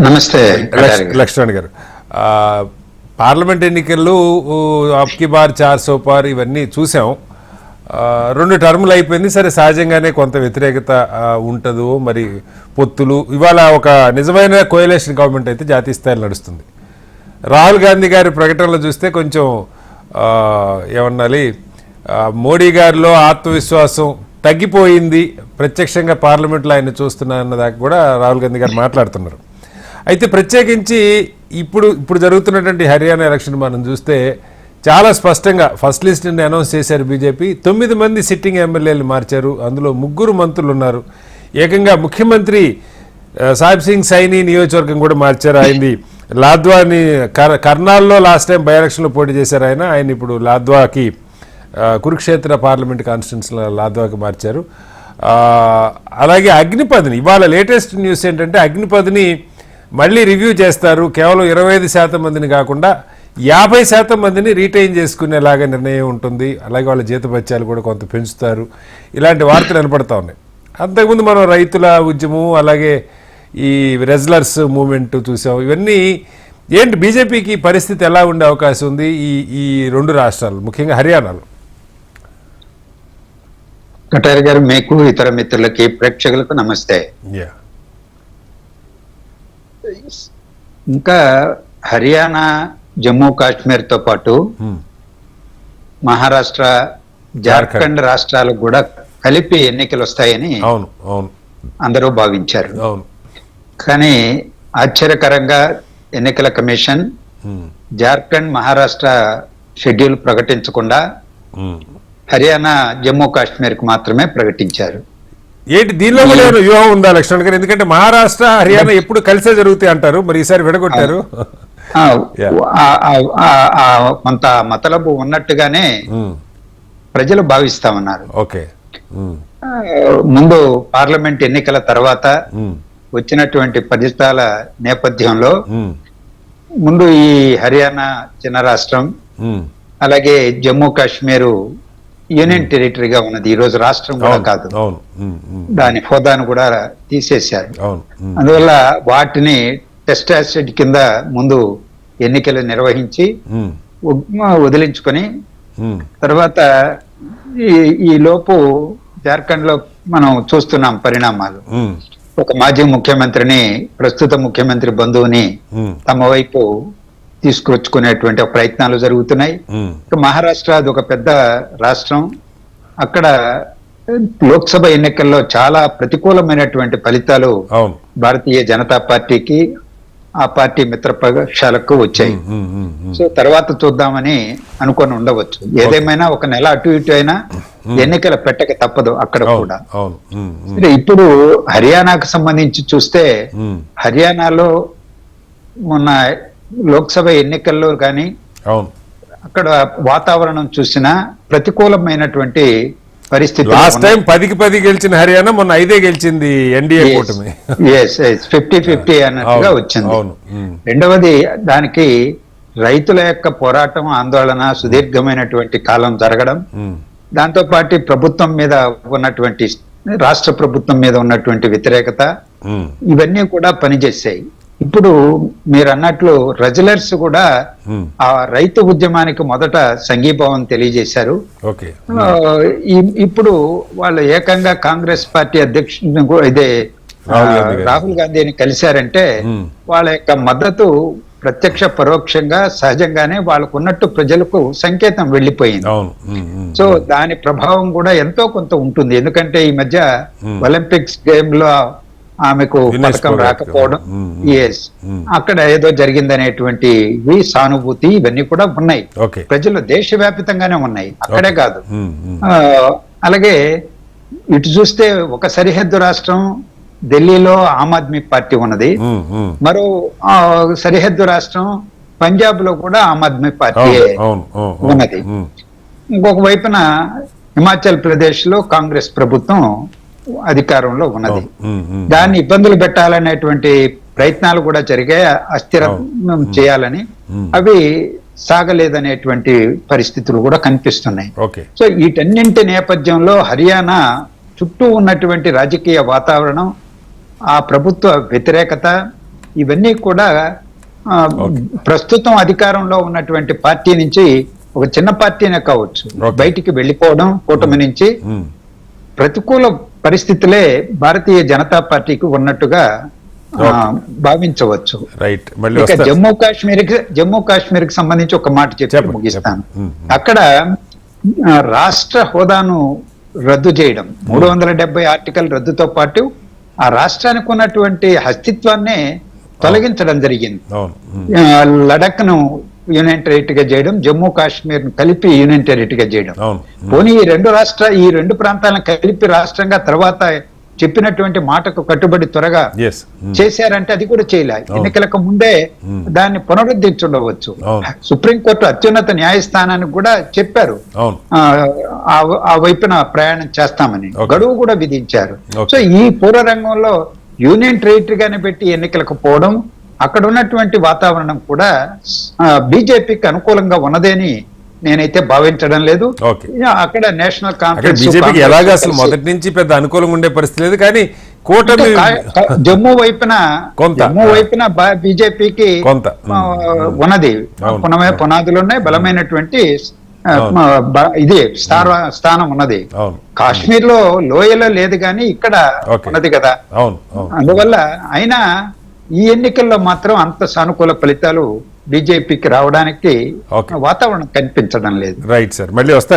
నమస్తే. లక్ష్- లక్ష్మణ్ గారు. ఆ, పార్లమెంట్ ఎన్నికల్లో ఊ, అబ్కి బార్ చార్ సోపార్ ఇవన్నీ చూసాం. రెండు టర్ములు అయిపోయింది. సరే సహజంగానే కొంత వ్యతిరేకత ఉంటుందో. మరి పొత్తులు. ఇవాళ ఒక నిజమైన కోయలేషన్ గవర్నమెంట్ అయితే జాతీయ స్థాయిలో నడుస్తుంది. రాహుల్ గాంధీ గారి ప్రకటనలు చూస్తే కొంచెం ఏమన్నాలి మోడీ గారిలో ఆత్మవిశ్వాసం తగ్గిపోయింది. ప్రత్యక్షంగా పార్లమెంట్లో ఆయన చూస్తున్నా అన్నదాకా కూడా రాహుల్ గాంధీ గారు మాట్లాడుతున్నారు. అయితే ప్రత్యేకించి ఇప్పుడు ఇప్పుడు జరుగుతున్నటువంటి హర్యానా ఎలక్షన్ మనం చూస్తే చాలా స్పష్టంగా ఫస్ట్ లిస్ట్ని అనౌన్స్ చేశారు బీజేపీ. తొమ్మిది మంది సిట్టింగ్ ఎమ్మెల్యేలు మార్చారు. అందులో ముగ్గురు మంత్రులు ఉన్నారు. ఏకంగా ముఖ్యమంత్రి సాహిబ్ సింగ్ సైని నియోజకవర్గం కూడా మార్చారు ఆయనది. లాద్వాని కర్ కర్నాల్లో లాస్ట్ టైం బై ఎలక్షన్లో పోటీ చేశారు ఆయన. ఆయన ఇప్పుడు లాద్వాకి కురుక్షేత్ర పార్లమెంట్ కాన్స్టిట్యూన్సీలో లాద్వాకి మార్చారు. అలాగే అగ్నిపథ్ని ఇవాళ లేటెస్ట్ న్యూస్ ఏంటంటే అగ్నిపథ్ని మళ్ళీ రివ్యూ చేస్తారు. కేవలం ఇరవై ఐదు శాతం మందిని కాకుండా యాభై శాతం మందిని రీటైన్ చేసుకునేలాగా నిర్ణయం ఉంటుంది. అలాగే వాళ్ళ జీతభత్యాలు కూడా కొంత పెంచుతారు. ఇలాంటి వార్తలు వినపడతా ఉన్నాయి. అంతకుముందు మనం రైతుల ఉద్యమం అలాగే ఈ రెజ్లర్స్ మూమెంట్ చూసాం. ఇవన్నీ ఏంటి బీజేపీకి పరిస్థితి ఎలా ఉండే అవకాశం ఉంది ఈ ఈ రెండు రాష్ట్రాలు ముఖ్యంగా హర్యానాలో? కటారి గారు మీకు ఇతర మిత్రులకి ప్రేక్షకులకు నమస్తే. ఇంకా హర్యానా జమ్మూ కాశ్మీర్తో పాటు మహారాష్ట్ర జార్ఖండ్ రాష్ట్రాలకు కూడా కలిపి ఎన్నికలు వస్తాయని అవును అవును. అందరూ భావించారు. అవును. కానీ ఆశ్చర్యకరంగా ఎన్నికల కమిషన్ ఉమ్, జార్ఖండ్ మహారాష్ట్ర షెడ్యూల్ ప్రకటించకుండా ఉమ్. హర్యానా జమ్మూ కాశ్మీర్కు మాత్రమే ప్రకటించారు. ఏంటి దీనిలో కూడా ఏమైనా వ్యూహం ఉందా లక్ష్మణ్ గారు? ఎందుకంటే మహారాష్ట్ర హర్యానా ఎప్పుడు కలిసే జరుగుతాయి అంటారు మరి ఈసారి విడగొట్టారు. కొంత మతలబు ఉన్నట్టుగానే ఉమ్, ప్రజలు భావిస్తా ఉన్నారు ఓకే ఆ, ముందు పార్లమెంట్ ఎన్నికల తర్వాత ఉమ్, వచ్చినటువంటి ఫలితాల నేపథ్యంలో ముందు ఈ హర్యానా చిన్న రాష్ట్రం. అలాగే జమ్మూ కాశ్మీర్ యూనియన్ టెరిటరీగా ఉన్నది. ఈ రోజు రాష్ట్రం కూడా కాదు. దాని హోదాను కూడా తీసేశారు. అందువల్ల వాటిని టెస్ట్ యాసిడ్ కింద ముందు ఎన్నికలు నిర్వహించి వదిలించుకొని తర్వాత ఈ ఈ లోపు జార్ఖండ్లో మనం చూస్తున్నాం పరిణామాలు. ఒక మాజీ ముఖ్యమంత్రిని ప్రస్తుత ముఖ్యమంత్రి బంధువుని తమ వైపు తీసుకొచ్చుకునేటువంటి ప్రయత్నాలు జరుగుతున్నాయి. మహారాష్ట్ర అది ఒక పెద్ద రాష్ట్రం. అక్కడ లోక్సభ ఎన్నికల్లో చాలా ప్రతికూలమైనటువంటి ఫలితాలు భారతీయ జనతా పార్టీకి ఆ పార్టీ మిత్రపక్షాలకు వచ్చాయి. సో తర్వాత చూద్దామని అనుకొని ఉండవచ్చు. ఏదేమైనా ఒక నెల అటు ఇటు అయినా ఎన్నికల పెట్టక తప్పదు అక్కడ కూడా. ఇప్పుడు హర్యానాకు సంబంధించి చూస్తే హర్యానాలో మొన్న లోక్సభ ఎన్నికల్లో కానీ అవును. అక్కడ వాతావరణం చూసినా ప్రతికూలమైనటువంటి పరిస్థితి లాస్ట్ టైం పదికి పది గెలిచిన హర్యానా మొన్న ఐదే గెలిచింది ఎన్డీఏ కూటమి. ఫిఫ్టీ ఫిఫ్టీ అన్నట్టుగా వచ్చింది. ఉమ్, రెండవది దానికి రైతుల యొక్క పోరాటం ఆందోళన సుదీర్ఘమైనటువంటి కాలం జరగడం. ఉమ్, దాంతో పాటు ప్రభుత్వం మీద ఉన్నటువంటి రాష్ట్ర ప్రభుత్వం మీద ఉన్నటువంటి వ్యతిరేకత. ఇవన్నీ కూడా పనిచేసాయి ఇప్పుడు మీరు అన్నట్లు రెజలర్స్ కూడా ఉమ్, ఆ రైతు ఉద్యమానికి మొదట సంఘీభావం తెలియజేశారు. ఇప్పుడు వాళ్ళు ఏకంగా కాంగ్రెస్ పార్టీ అధ్యక్షుడిని ఇదే రాహుల్ గాంధీని కలిశారంటే ఉమ్, వాళ్ళ యొక్క మద్దతు ప్రత్యక్ష పరోక్షంగా సహజంగానే వాళ్ళకు ఉన్నట్టు ప్రజలకు సంకేతం వెళ్ళిపోయింది. ఉమ్, సో దాని ప్రభావం కూడా ఎంతో కొంత ఉంటుంది. ఎందుకంటే ఈ మధ్య Hmm. ఒలింపిక్స్ గేమ్లో ఆమెకు పథకం రాకపోవడం. ఎస్. అక్కడ ఏదో జరిగిందనేటువంటి ఇవి సానుభూతి ఇవన్నీ కూడా ఉన్నాయి. ప్రజలు దేశవ్యాప్తంగానే ఉన్నాయి. అక్కడే కాదు. అలాగే ఇటు చూస్తే ఒక సరిహద్దు రాష్ట్రం ఢిల్లీలో ఆమ్ ఆద్మీ పార్టీ ఉన్నది. మరో సరిహద్దు రాష్ట్రం పంజాబ్లో కూడా ఆమ్ ఆద్మీ పార్టీ. ఉన్నది. ఇంకొక వైపున హిమాచల్ ప్రదేశ్లో కాంగ్రెస్ ప్రభుత్వం అధికారంలో ఉన్నది. దాన్ని ఇబ్బందులు పెట్టాలనేటువంటి ప్రయత్నాలు కూడా జరిగాయి. అస్థిరం చేయాలని. అవి సాగలేదనేటువంటి పరిస్థితులు కూడా కనిపిస్తున్నాయి. ఓకే. సో వీటన్నింటి నేపథ్యంలో హర్యానా చుట్టూ ఉన్నటువంటి రాజకీయ వాతావరణం ఆ ప్రభుత్వ వ్యతిరేకత ఇవన్నీ కూడా ప్రస్తుతం అధికారంలో ఉన్నటువంటి పార్టీ నుంచి ఒక చిన్న పార్టీనే కావచ్చు. బయటికి వెళ్ళిపోవడం కూటమి నుంచి ప్రతికూల పరిస్థితులే భారతీయ జనతా పార్టీకి ఉన్నట్టుగా భావించవచ్చు. రైట్. ఇక జమ్మూ కాశ్మీర్ జమ్మూ కాశ్మీర్కి సంబంధించి ఒక మాట చెప్పి ముగిస్తాను. అక్కడ రాష్ట్ర హోదాను రద్దు చేయడం. మూడు వందల డెబ్బై ఆర్టికల్ రద్దుతో పాటు ఆ రాష్ట్రానికి ఉన్నటువంటి అస్తిత్వాన్నే తొలగించడం జరిగింది. అవును. ఉమ్, ఆ, లడఖ్ను యూనియన్ టెరిటరీగా చేయడం జమ్మూ కాశ్మీర్ను కలిపి యూనియన్ టెరిటరీగా చేయడం. పోనీ ఈ రెండు రాష్ట్ర ఈ రెండు ప్రాంతాలను కలిపి రాష్ట్రంగా తర్వాత చెప్పినటువంటి మాటకు కట్టుబడి త్వరగా yes. ఉమ్, చేశారంటే అది కూడా చేయలే. ఎన్నికలకు ముందే Hmm. దాన్ని పునరుద్ధరించుండవచ్చు. సుప్రీంకోర్టు అత్యున్నత న్యాయస్థానానికి కూడా చెప్పారు. ఆ, వైపున ప్రయాణం చేస్తామని. గడువు కూడా విధించారు. సో ఈ పూర్వ రంగంలో యూనియన్ టెరిటరీగానే పెట్టి ఎన్నికలకు పోవడం అక్కడ ఉన్నటువంటి వాతావరణం కూడా బీజేపీకి అనుకూలంగా ఉన్నదేని నేనైతే భావించడం లేదు. అక్కడ నేషనల్ కాన్ఫరెన్స్ బీజేపీకి కాంగ్రెస్ ఎలాగ అసలు కలిసి- మొదటి నుంచి పెద్ద అనుకూలంగా ఉండే పరిస్థితి లేదు కానీ కూటమి జమ్మూ వైపున. జమ్మూ వైపున బీజేపీకి కొంత. ఉన్నది. పునమే పునాదులు ఉన్నాయి బలమైనటువంటి ఇది స్థాన స్థానం ఉన్నది. కాశ్మీర్లో లోయలో లేదు కానీ ఇక్కడ. ఉన్నది కదా. అందువల్ల అయినా ఈ ఎన్నికల్లో మాత్రం అంత సానుకూల ఫలితాలు బీజేపీకి రావడానికి. వాతావరణం కనిపించడం లేదు రైట్ సార్ మళ్ళీ వస్తారు